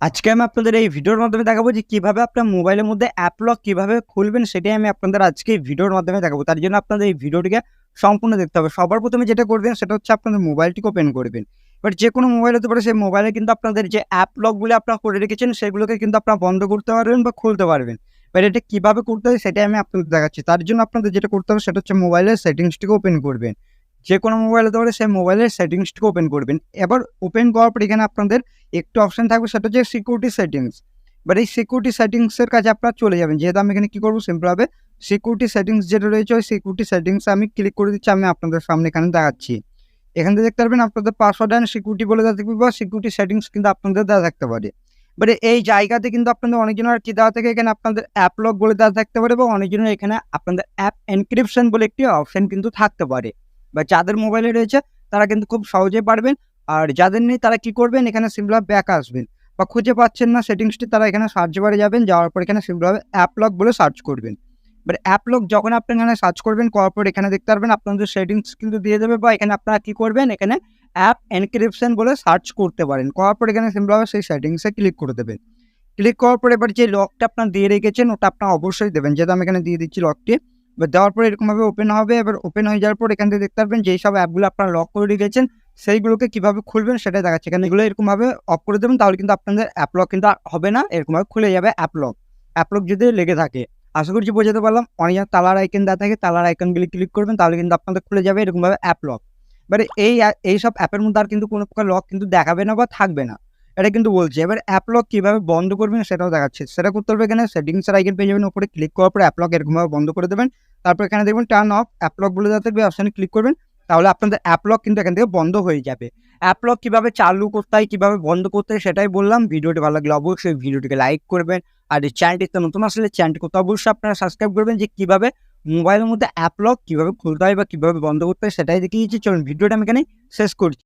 আজকে আমি আপনাদের এই ভিডিওর মাধ্যমে দেখাবো যে কীভাবে আপনার মোবাইলের মধ্যে অ্যাপ লক কীভাবে খুলবেন সেটাই আমি আপনাদের আজকে এই ভিডিওর মাধ্যমে দেখাবো। তার জন্য আপনাদের এই ভিডিওটিকে সম্পূর্ণ দেখতে হবে। সবার প্রথমে যেটা করবেন সেটা হচ্ছে আপনাদের মোবাইলটিকে ওপেন করবেন। এবার যে কোনো মোবাইল হতে পারে, সেই মোবাইলে কিন্তু আপনাদের যে অ্যাপ লকগুলো আপনারা করে রেখেছেন, সেগুলোকে কিন্তু আপনারা বন্ধ করতে পারবেন বা খুলতে পারবেন। এবার এটা কীভাবে করতে হয় সেটাই আমি আপনাদের দেখাচ্ছি। তার জন্য আপনাদের যেটা করতে হবে সেটা হচ্ছে মোবাইলের সেটিংসটিকে ওপেন করবেন। যে কোনো মোবাইল হতে সেই মোবাইলের সেটিংসটিকে ওপেন করবেন। এবার ওপেন করার পর এখানে আপনাদের একটু অপশন থাকবে, সেটা হচ্ছে সিকিউরিটি সেটিংস বাট এই সিকিউরিটি সেটিংসের কাছে আপনারা চলে যাবেন। যেহেতু আমি এখানে কী করব? সিম্পলভাবে সিকিউরিটি সেটিংস যেটা রয়েছে, ওই সিকিউরিটি সেটিংস আমি ক্লিক করে দিচ্ছি, আমি আপনাদের সামনে এখানে দেখাচ্ছি। এখান থেকে দেখতে পারবেন আপনাদের পাসওয়ার্ড অ্যান্ড সিকিউরিটি বলে দেওয়া থাকবে বা সিকিউরিটি সেটিংস কিন্তু আপনাদের দেওয়া থাকতে পারে। বাট এই জায়গাতে কিন্তু আপনাদের অনেকজনের কি দেওয়া থাকে? এখানে আপনাদের অ্যাপ লক বলে দেওয়া থাকতে পারে বা অনেকজনের এখানে আপনাদের অ্যাপ এনক্রিপশন বলে একটি অপশান কিন্তু থাকতে পারে। বা যাদের মোবাইলে রয়েছে, তারা কিন্তু খুব সহজেই পারবেন। আর যাদের নেই, তারা কি করবেন? এখানে সিম্পল ব্যাক আসবেন বা খুঁজে পাচ্ছেন না সেটিংসটি তারা এখানে সার্চ বারে যাবেন, যাওয়ার পর এখানে সিম্পলভাবে অ্যাপ লক বলে সার্চ করবেন। এবার অ্যাপ লক যখন আপনি এখানে সার্চ করবেন, করার পর এখানে দেখতে পারবেন আপনাদের সেটিংস কিন্তু দিয়ে দেবে বা এখানে আপনারা কী করবেন? এখানে অ্যাপ এনক্রিপশন বলে সার্চ করতে পারেন। করার পর এখানে সিম্পলভাবে সেই সেটিংসে ক্লিক করে দেবেন। ক্লিক করার পর এবার যে লকটা আপনার দিয়ে রেখেছেন, ওটা আপনার অবশ্যই দেবেন। যেহেতু আমি এখানে দিয়ে দিচ্ছি লকটি এবার দেওয়ার পর এরকমভাবে ওপেন হবে, এবার ওপেন হয়ে যাওয়ার পর এখান থেকে দেখতে পারবেন যেই সব অ্যাপগুলো আপনারা লক করে রেখেছেন, সেইগুলোকে কীভাবে খুলবেন সেটাই দেখাচ্ছে। এখানে এগুলো এরকমভাবে অফ করে দেবেন, তাহলে কিন্তু আপনাদের অ্যাপ লক কিন্তু হবে না, এরকমভাবে খুলে যাবে অ্যাপ লক অ্যাপ লক যদি লেগে থাকে, আশা করছি বোঝাতে পারলাম অনেক তালার আইকন দেওয়া থাকে, তালার আইকনগুলি ক্লিক করবেন, তাহলে কিন্তু আপনাদের খুলে যাবে এরকমভাবে অ্যাপ লক এবারে এই এই সব অ্যাপের মধ্যে আর কিন্তু কোনো প্রকার লক কিন্তু দেখাবে না বা থাকবে না। এটা কিন্তু বলছে। এবার অ্যাপ লক কীভাবে বন্ধ করবেন সেটাও দেখাচ্ছে। সেটা করতে হবে এখানে সেটিংসের আইকন পেয়ে যাবেন, উপরে ক্লিক করার পর অ্যাপ লক এরকমভাবে বন্ধ করে দেবেন। তারপর এখানে দেখবেন টার্ন অফ অ্যাপ লক বলে দেওয়া থাকবে অপশানে ক্লিক করবেন। তাহলে আপনাদের অ্যাপ লক কিন্তু এখান থেকে বন্ধ হয়ে যাবে। অ্যাপ লক কীভাবে চালু করতে হয়, কীভাবে বন্ধ করতে হয় সেটাই বললাম। ভিডিওটি ভালো লাগলে অবশ্যই ভিডিওটিকে লাইক করবেন। আর এই চ্যানেলটিতে নতুন আসলে চ্যানেলটি করতে অবশ্যই আপনারা সাবস্ক্রাইব করবেন যে কীভাবে মোবাইলের মধ্যে অ্যাপ লক কীভাবে খুলতে হয় বা কীভাবে বন্ধ করতে হয় সেটাই দেখিয়েছি চলুন ভিডিওটা আমি এখানে শেষ করছি।